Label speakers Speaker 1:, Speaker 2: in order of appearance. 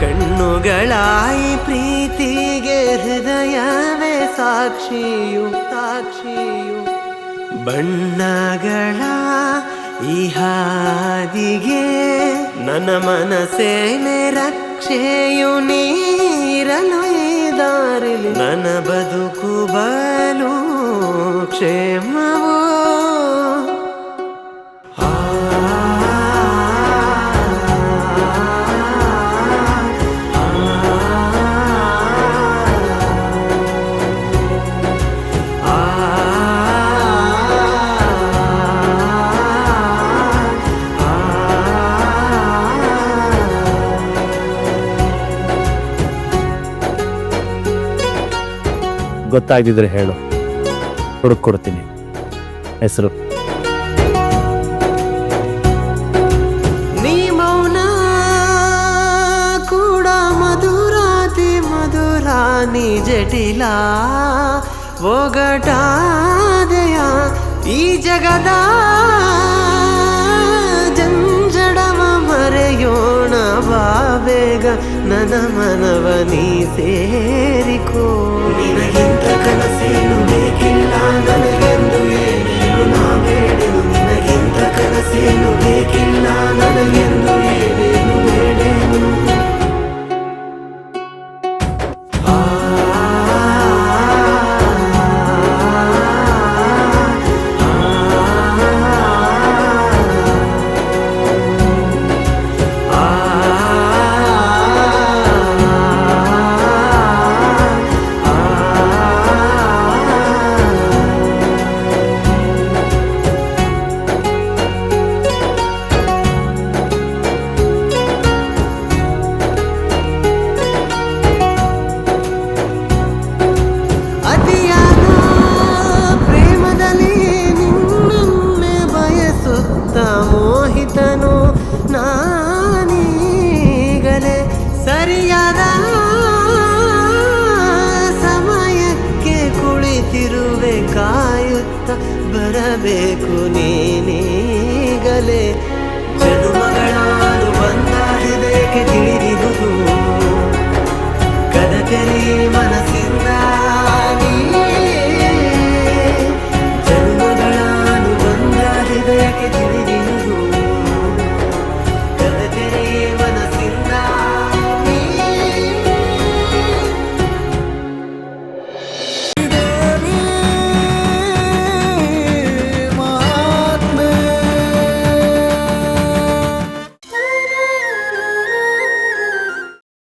Speaker 1: ಕಣ್ಣುಗಳಾಯಿ ಪ್ರೀತಿಗೆ ಹೃದಯವೇ ಸಾಕ್ಷಿಯು ಸಾಕ್ಷಿಯು. ಬಣ್ಣಗಳ ಈ ನನ್ನ ಮನಸ್ಸೇನೆ ರಕ್ಷೆಯು ನೀರಲು ಈ మన బతుకు బలు క్షేమ
Speaker 2: ಗೊತ್ತಾಗ್ದಿದ್ರೆ ಹೇಳು. ಹುಡುಕ್ ಕೊಡ್ತೀನಿ ಹೆಸರು.
Speaker 1: ನೀ ಮೌನ ಕೂಡ ಮಧುರಾತಿ ಮಧುರ, ನೀ ಜಟಿಲ ಒಗಟಾದೆಯ ಈ ಜಗದ ಜಂಜಡವ ಮರೆಯೋಣ ಬಾ ಬೇಗ ನನ್ನ ಮನವ ನೀ ಸೇರಿಕೋ. ಕಾಯುತ್ತ ಬರಬೇಕು ನೀನೀಗಲೇ. ಜನುಮಗಳಾರು ಬಂದಾಡಿದೇಕೆ ತಿಳಿದಿರುವುದು. ಕದಕರಿ ಮನಸ್ಸಿಂದ